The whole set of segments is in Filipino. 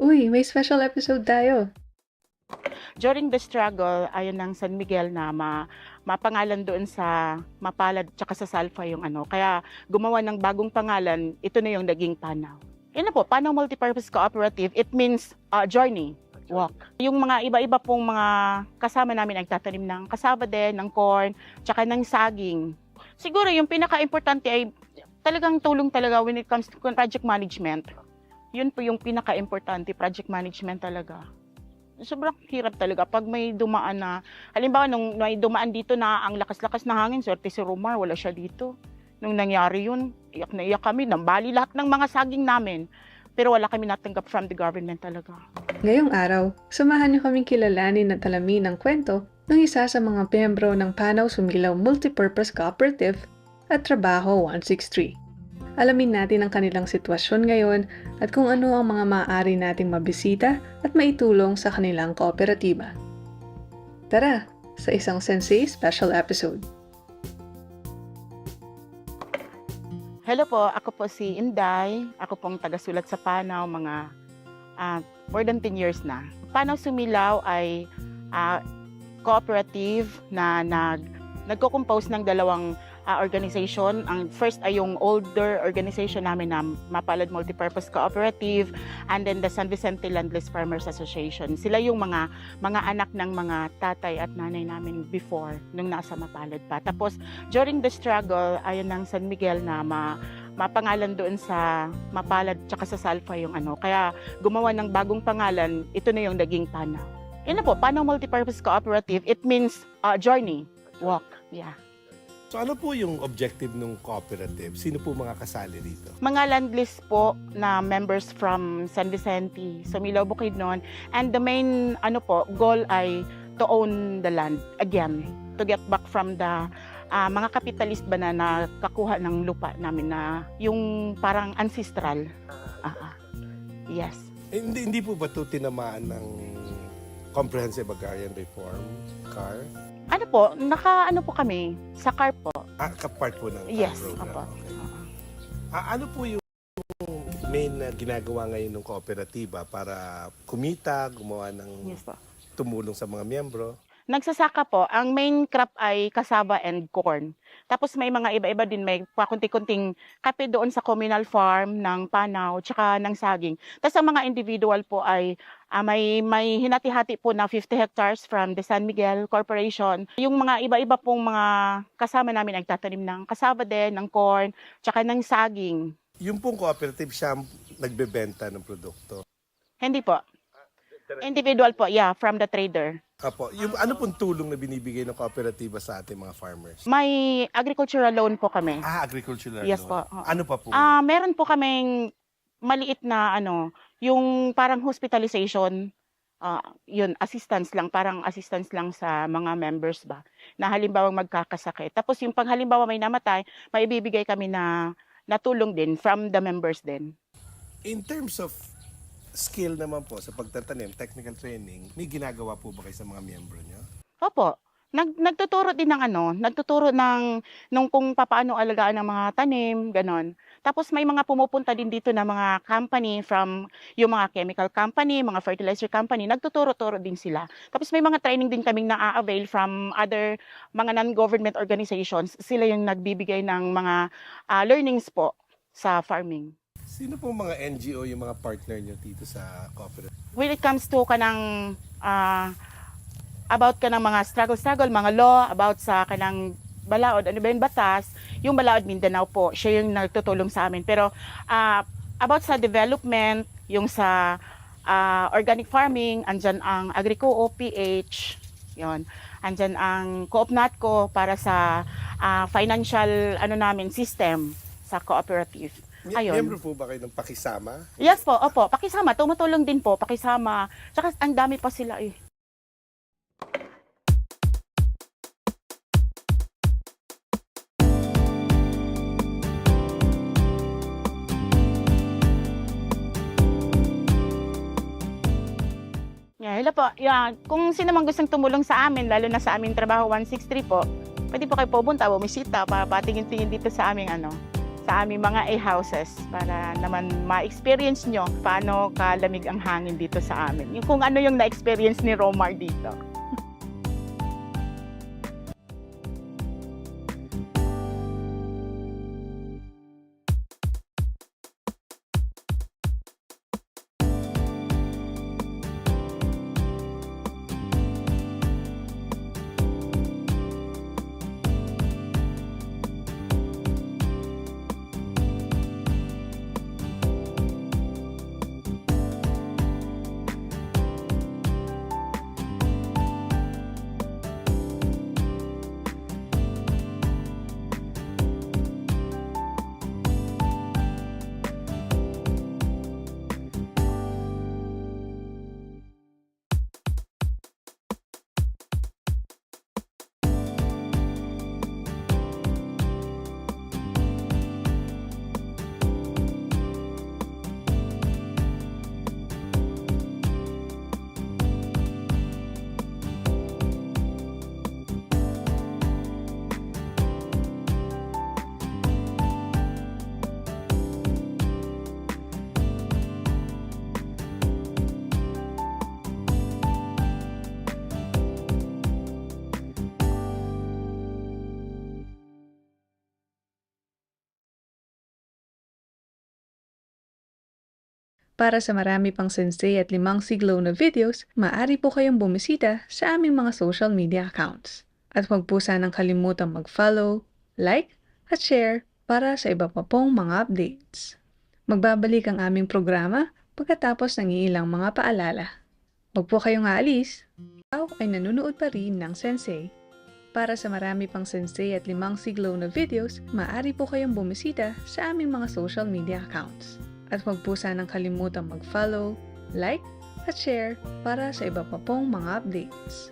Uy, may special episode tayo. During the struggle, ayun ng San Miguel na ma, mapangalan doon sa Mapalad tsaka sa Salfa yung ano. Kaya gumawa ng bagong pangalan, ito na yung naging Panaw. Yun na po, Panaw Multipurpose Cooperative, it means uh, journey, walk. Yung mga iba-iba pong mga kasama namin ay tatanim ng kasaba din, ng corn, tsaka ng saging. Siguro yung pinaka-importante ay talagang tulong talaga when it comes to project management. Yun po yung pinaka-importante, project management talaga. Sobrang hirap talaga pag may dumaan na halimbawa nung may dumaan dito na ang lakas-lakas na hangin swerte si Romar wala siya dito. Nung nangyari yun iyak na iyak kami nambali lahat ng mga saging namin. Pero wala kami natanggap from the government talaga. Ngayong araw, samahan niyo kaming kilalanin at alamin ang kwento ng isa sa mga miyembro ng Panaw Sumilaw Multipurpose Cooperative at Trabaho 163. Alamin natin ang kanilang sitwasyon ngayon at kung ano ang mga maaari nating mabisita at maitulong sa kanilang kooperatiba. Tara, sa isang Sensei special episode. Hello po, ako po si Inday. Ako pong tagasulat sa Panaw mga ah, more than 10 years na. Panaw Sumilaw ay ah, cooperative na nag nagko-compose ng dalawang ah, organization. Ang first ay yung older organization namin na Mapalad Multipurpose Cooperative and then the San Vicente Landless Farmers Association. Sila yung mga mga anak ng mga tatay at nanay namin before nung nasa Mapalad pa. Tapos during the struggle, ayun ng San Miguel na ma, mapangalan doon sa Mapalad tsaka sa Salfa yung ano. Kaya gumawa ng bagong pangalan, ito na yung naging Panaw. Yun na po, Panaw Multipurpose Cooperative, it means uh, journey, walk. Yeah. So ano po yung objective ng cooperative? Sino po mga kasali rito? Mga landless po na members from San Vicente, Sumilaw, Bukidnon. And the main ano po, goal ay to own the land again. To get back from the ah, mga capitalist ba na nakakuha ng lupa namin na yung parang ancestral. Ah, ah. Yes. Eh, hindi, hindi po ba ito tinamaan ng Comprehensive Agrarian Reform, CAR? Ano po, naka ano po kami, sa car po. Ah, kapart po ng Yes, program. opo. Okay. Ah, ano po yung main na ginagawa ngayon ng kooperatiba para kumita, gumawa ng Yes po. tumulong sa mga miyembro? Nagsasaka po, ang main crop ay cassava and corn. Tapos may mga iba-iba din, may pakunti-kunting kape doon sa communal farm ng Panaw, tsaka ng saging. Tapos ang mga individual po ay ah, may, may hinati-hati po na 50 hectares from the San Miguel Corporation. Yung mga iba-iba pong mga kasama namin ay tatanim ng cassava din, ng corn, tsaka ng saging. Yung pong cooperative siya nagbebenta ng produkto. Hindi po. Individual po, yeah, from the trader. Apo, yung ano pong tulong na binibigay ng kooperatiba sa ating mga farmers? May agricultural loan po kami. Ah, agricultural Yes loan. po, oo. Ano pa po? Ah, meron po kaming maliit na ano, yung parang hospitalization, ah, yun, assistance lang, parang assistance lang sa mga members ba, na halimbawa magkakasakit. Tapos yung pag halimbawa may namatay, may ibibigay kami na natulong din from the members din. In terms of skill naman po sa pagtatanim, technical training, may ginagawa po ba kayo sa mga miyembro niyo? Opo. Nag, nagtuturo din ng ano, nagtuturo ng nung kung papaano alagaan ng mga tanim, ganon. Tapos may mga pumupunta din dito na mga company from yung mga chemical company, mga fertilizer company, nagtuturo-turo din sila. Tapos may mga training din kaming na-avail from other mga non-government organizations. Sila yung nagbibigay ng mga ah, learnings po sa farming. Sino po mga NGO yung mga partner niyo dito sa cooperative? when it comes to kanang ah, about ka ng mga struggle-struggle, mga law, about sa kanang balaod, ano ba yung batas, yung balaod Mindanao po, siya yung nagtutulong sa amin. Pero ah, about sa development, yung sa ah, organic farming, andyan ang Agrico PH, yon andyan ang Coop Natco para sa ah, financial ano namin system sa cooperative. Ayun. Miyembro po ba kayo ng pakisama? Yes po, opo, pakisama, tumutulong din po, pakisama. Tsaka ang dami pa sila eh. Yeah, hello po. Yeah, kung sino man gustong tumulong sa amin, lalo na sa aming trabaho 163 po, pwede po kayo pumunta, bumisita para patingin-tingin dito sa aming ano, sa aming mga A-houses para naman ma-experience nyo paano kalamig ang hangin dito sa amin. Yung kung ano yung na-experience ni Romar dito. Para sa marami pang sensei at limang siglo na videos, maaari po kayong bumisita sa aming mga social media accounts. At huwag po sanang kalimutang mag-follow, like, at share para sa iba pa pong mga updates. Magbabalik ang aming programa pagkatapos ng ilang mga paalala. Huwag po kayong aalis, ikaw ay nanonood pa rin ng Sensei. Para sa marami pang Sensei at limang siglo na videos, maaari po kayong bumisita sa aming mga social media accounts. At huwag po sanang kalimutang mag-follow, like, at share para sa iba pa pong mga updates.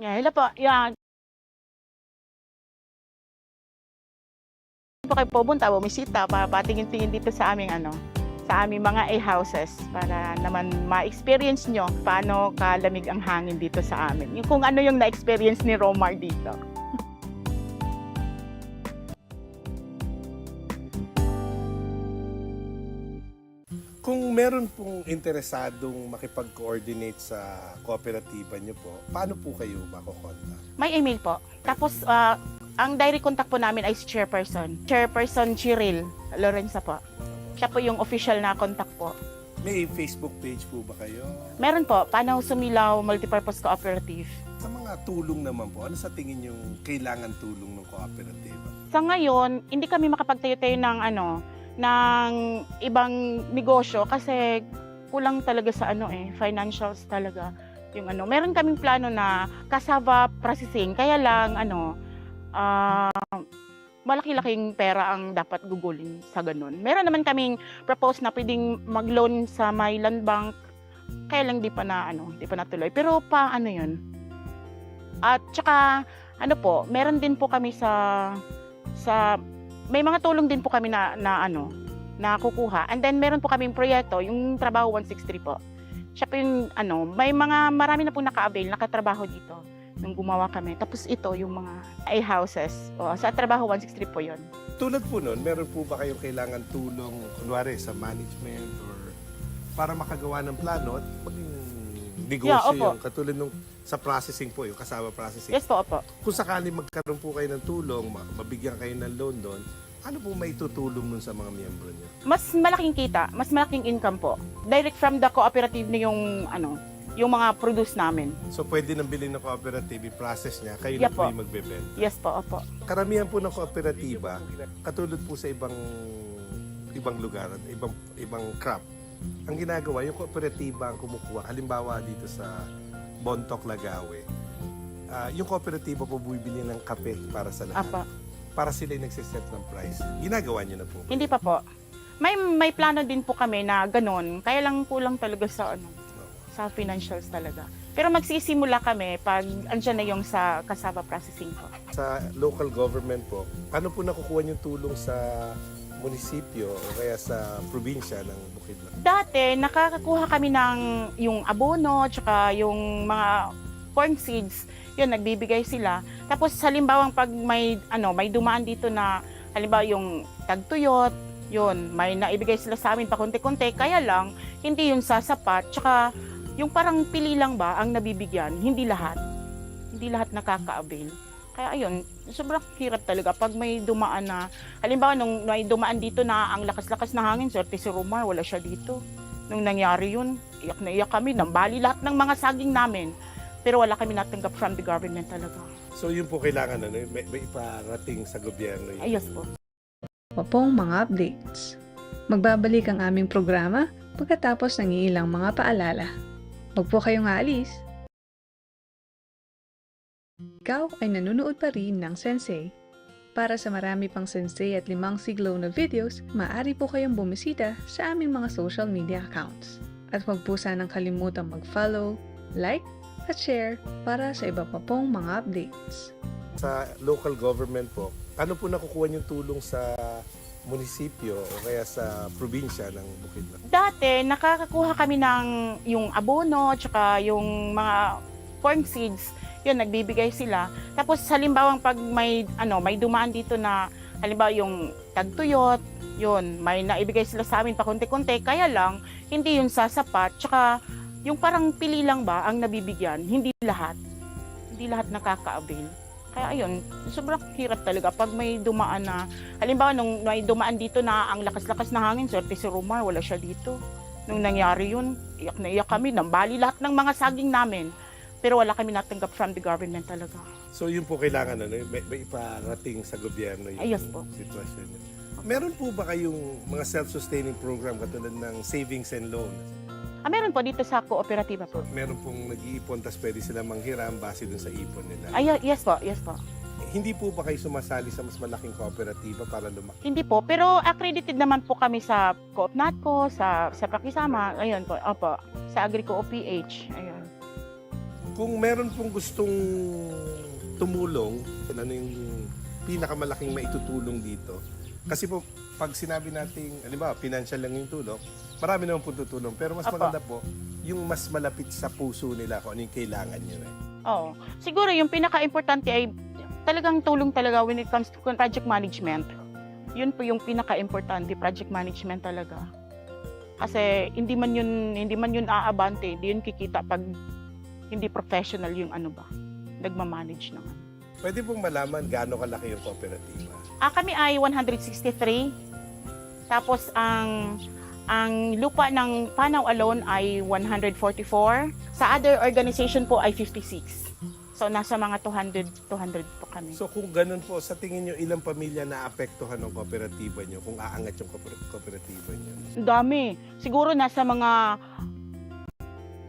Yeah, hello po. Yeah. po kayo pumunta, bumisita para patingin-tingin dito sa aming ano, sa aming mga A-houses para naman ma-experience nyo paano kalamig ang hangin dito sa amin. Yung kung ano yung na-experience ni Romar dito. Kung meron pong interesadong makipag-coordinate sa kooperatiba niyo po, paano po kayo makokontak? May email po. Tapos, ah, ang direct contact po namin ay si chairperson. Chairperson Chiril Lorenza po. Siya po yung official na contact po. May Facebook page po ba kayo? Meron po, Panaw Sumilaw Multipurpose Cooperative. Sa mga tulong naman po, ano sa tingin yung kailangan tulong ng kooperatiba? Sa ngayon, hindi kami makapagtayo-tayo ng ano, ng ibang negosyo kasi kulang talaga sa ano eh, financials talaga. Yung ano, meron kaming plano na cassava processing, kaya lang ano, ah, malaki-laking pera ang dapat gugulin sa ganun. Meron naman kaming propose na pwedeng mag-loan sa may land bank, kaya lang di pa na ano, di pa natuloy. Pero pa ano 'yun? At saka ano po, meron din po kami sa sa may mga tulong din po kami na, na ano na kukuha. And then meron po kaming proyekto, yung trabaho 163 po. Siya po yung ano, may mga marami na po naka-avail, nakatrabaho dito nung gumawa kami. Tapos ito yung mga A-houses. O, sa trabaho 163 po yon. Tulad po nun, meron po ba kayong kailangan tulong, kunwari sa management or para makagawa ng plano at maging negosyo Yeah, opo. yung katulad nung sa processing po, yung kasama processing. Yes po, opo. Kung sakali magkaroon po kayo ng tulong, ma- mabigyan kayo ng loan doon, ano po may tutulong nun sa mga miyembro niyo? Mas malaking kita, mas malaking income po. Direct from the cooperative na yung ano, yung mga produce namin. So pwede nang bilhin ng cooperative, i-process niya, kayo Yeah na po po. yung magbebenta. Yes po, opo. Karamihan po ng kooperatiba, katulad po sa ibang ibang lugar, ibang ibang crop. Ang ginagawa, yung kooperatiba ang kumukuha. Halimbawa dito sa Bontoc, Lagawe. ah, yung kooperatiba po bumibili ng kape para sa lahat. Apa. Para sila yung nagsiset ng price. Ginagawa niyo na po. Hindi pa po. May may plano din po kami na ganun. Kaya lang kulang talaga sa ano, sa financials talaga. Pero magsisimula kami pag andyan na yung sa cassava processing po. Sa local government po, ano po nakukuha yung tulong sa munisipyo o kaya sa probinsya ng Bukidnon? Dati, nakakakuha kami ng yung abono, tsaka yung mga corn seeds. Yun, nagbibigay sila. Tapos, halimbawang pag may, ano, may dumaan dito na, halimbawa yung tagtuyot, yun, may naibigay sila sa amin pa konti-konti. Kaya lang, hindi yun sasapat. Tsaka, yung parang pili lang ba ang nabibigyan, hindi lahat. Hindi lahat nakaka-avail. Kaya ayun, sobrang hirap talaga pag may dumaan na, halimbawa nung may dumaan dito na ang lakas-lakas na hangin, swerte si Romar, wala siya dito. Nung nangyari yun, iyak na iyak kami, nambali lahat ng mga saging namin. Pero wala kami natanggap from the government talaga. So yun po kailangan ano, may, may iparating sa gobyerno yun. Ayos po. O pong mga updates. Magbabalik ang aming programa pagkatapos ng ilang mga paalala. Huwag po kayong aalis. Ikaw ay nanonood pa rin ng Sensei. Para sa marami pang Sensei at limang siglo na videos, maaari po kayong bumisita sa aming mga social media accounts. At huwag po sanang kalimutang mag-follow, like, at share para sa iba pa pong mga updates. Sa local government po, ano po nakukuha yung tulong sa munisipyo o kaya sa probinsya ng Bukidnon? Dati, nakakakuha kami ng yung abono, tsaka yung mga corn seeds. Yun, nagbibigay sila. Tapos, halimbawang pag may, ano, may dumaan dito na, halimbawa yung tagtuyot, yun, may naibigay sila sa amin pa konti-konti. Kaya lang, hindi yun sasapat. Tsaka, yung parang pili lang ba ang nabibigyan, hindi lahat. Hindi lahat nakaka-avail. Kaya ayun, sobrang hirap talaga pag may dumaan na, halimbawa nung may dumaan dito na ang lakas-lakas na hangin, swerte si Romar, wala siya dito. Nung nangyari yun, iyak na iyak kami, nambali lahat ng mga saging namin. Pero wala kami natanggap from the government talaga. So yun po kailangan ano, may, may iparating sa gobyerno yung Ayos po. sitwasyon. Meron po ba kayong mga self-sustaining program katulad ng savings and loan? Ah, meron po dito sa kooperatiba po. Meron pong nag-iipon tas pwede sila manghiram base dun sa ipon nila. Ay, yes po, yes po. Hindi po ba kayo sumasali sa mas malaking kooperatiba para lumaki? Hindi po, pero accredited naman po kami sa Coop Natco, sa, sa Pakisama, ayun po, opo, sa Agrico OPH, ayun. Kung meron pong gustong tumulong, ano yung pinakamalaking maitutulong dito? Kasi po, pag sinabi nating, halimbawa, financial lang yung tulong, marami naman po tutulong. Pero mas Apo. maganda po, yung mas malapit sa puso nila kung ano yung kailangan nyo. Eh. Oo. Siguro yung pinaka-importante ay talagang tulong talaga when it comes to project management. Yun po yung pinaka-importante, project management talaga. Kasi hindi man yun hindi man yun aabante, hindi yun kikita pag hindi professional yung ano ba, nagmamanage ano. Pwede pong malaman gaano kalaki yung kooperatiba. Ah, kami ay 163. Tapos ang ang lupa ng Panaw alone ay 144. Sa other organization po ay 56. So nasa mga 200 200 po kami. So kung ganun po, sa tingin nyo, ilang pamilya na apektuhan ng kooperatiba nyo kung aangat yung kooper- kooperatiba? Ang dami. Siguro nasa mga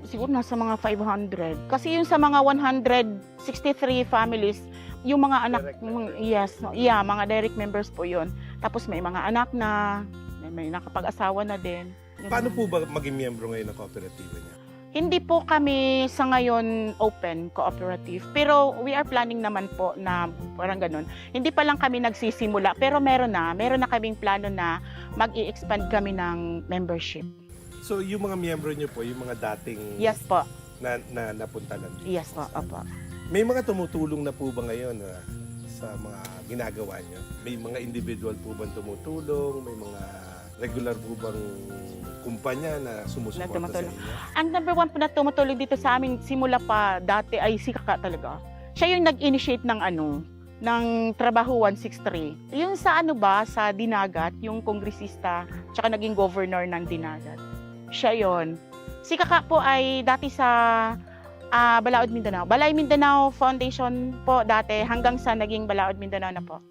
siguro nasa mga 500. Kasi yung sa mga 163 families, yung mga anak, Direct yung mga- members. yes, yeah, mga direct members po yon. Tapos may mga anak na, may, may nakapag-asawa na din. Paano po ba maging miyembro ngayon ng kooperatiba niya? Hindi po kami sa ngayon open cooperative. Pero we are planning naman po na parang ganun. Hindi pa lang kami nagsisimula. Pero meron na. Meron na kaming plano na mag expand kami ng membership. So yung mga miyembro nyo po, yung mga dating Yes po. na, na napunta lang dito. Yes po. Opo. May mga tumutulong na po ba ngayon ah, sa mga ginagawa nyo? May mga individual po bang tumutulong? May mga regular po bang kumpanya na sumusuporta sa inyo? Ang number one po na tumutulong dito sa amin simula pa dati ay si Kaka talaga. Siya yung nag-initiate ng ano, ng Trabaho 163. Yung sa ano ba, sa Dinagat, yung kongresista, tsaka naging governor ng Dinagat. Siya yon. Si Kaka po ay dati sa ah, Balaod Mindanao. Balay Mindanao Foundation po dati hanggang sa naging Balaod Mindanao na po.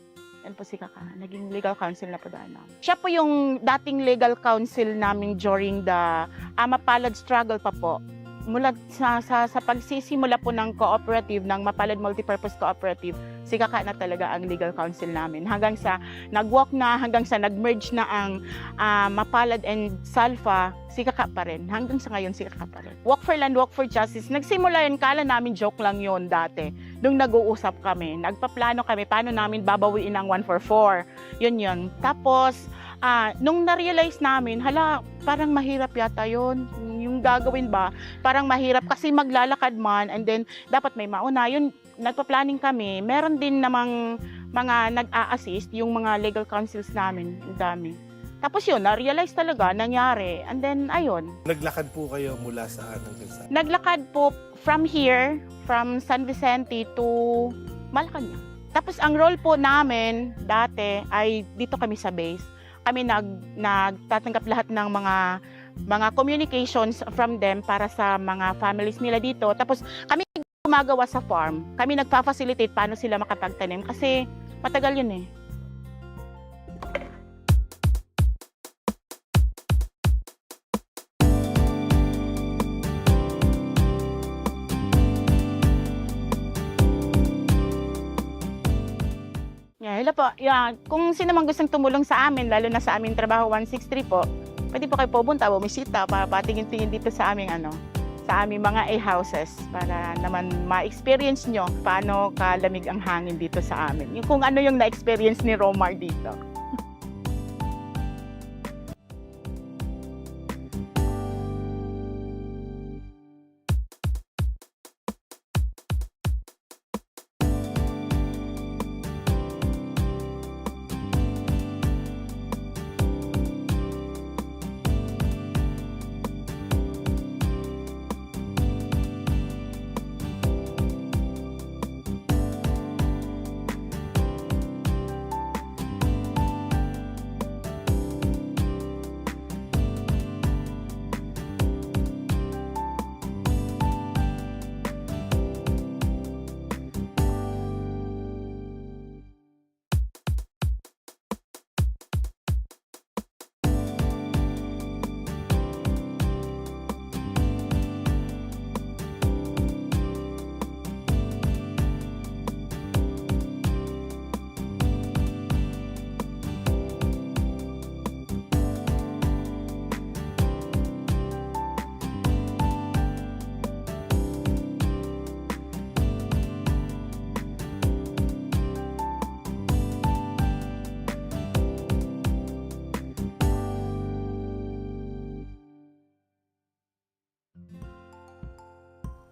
Yan po si Kaka. Naging legal counsel na po daan. Siya po yung dating legal counsel namin during the mapalad struggle pa po. Mula sa, sa, sa pagsisimula po ng cooperative, ng Mapalad Multipurpose Cooperative, si Kaka na talaga ang legal counsel namin. Hanggang sa nag-walk na, hanggang sa nag-merge na ang ah, Mapalad and Salfa, si Kaka pa rin. Hanggang sa ngayon, si Kaka pa rin. Walk for Land, Walk for Justice. Nagsimula yun, kala namin joke lang yon dati. Nung nag-uusap kami, nagpaplano kami, paano namin babawiin ang 144. Yun yun. Tapos, ah, nung na-realize namin, hala, parang mahirap yata yon Yung gagawin ba, parang mahirap kasi maglalakad man and then dapat may mauna. Yun, nagpa-planning kami. Meron din namang mga nag-a-assist, yung mga legal counsels namin. Ang dami. Tapos yun, na-realize talaga, nangyari. And then, ayun, Naglakad po kayo mula saan hanggang saan? naglakad po from here, from San Vicente to Malacanang. Tapos ang role po namin dati ay dito kami sa base. Kami nag nagtatanggap lahat ng mga mga communications from them para sa mga families nila dito. Tapos kami gumagawa sa farm. Kami nagfa-facilitate paano sila makapagtanim kasi matagal yun eh. Yeah, hello po. Yeah, kung sino man gustong tumulong sa amin, lalo na sa aming trabaho 163 po, pwede po kayo pumunta, bumisita, para patingin-tingin dito sa aming ano, sa aming mga A-houses para naman ma-experience nyo paano kalamig ang hangin dito sa amin. Yung kung ano yung na-experience ni Romar dito.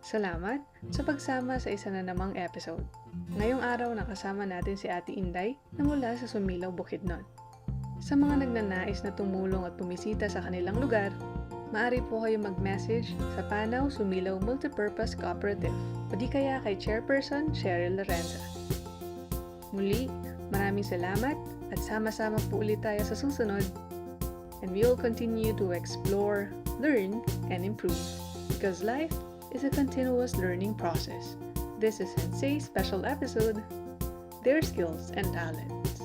Salamat sa pagsama sa isa na namang episode. Ngayong araw nakasama natin si Ate Inday na mula sa Sumilaw, Bukidnon. Sa mga nagnanais na tumulong at pumisita sa kanilang lugar, maaari po kayo mag-message sa Panaw Sumilaw Multipurpose Cooperative o di kaya kay Chairperson Cheryl Lorenza. Muli, maraming salamat at sama-sama po ulit tayo sa susunod and we will continue to explore, learn, and improve because life is a continuous learning process. This is Sensei's special episode, Their Skills and Talents.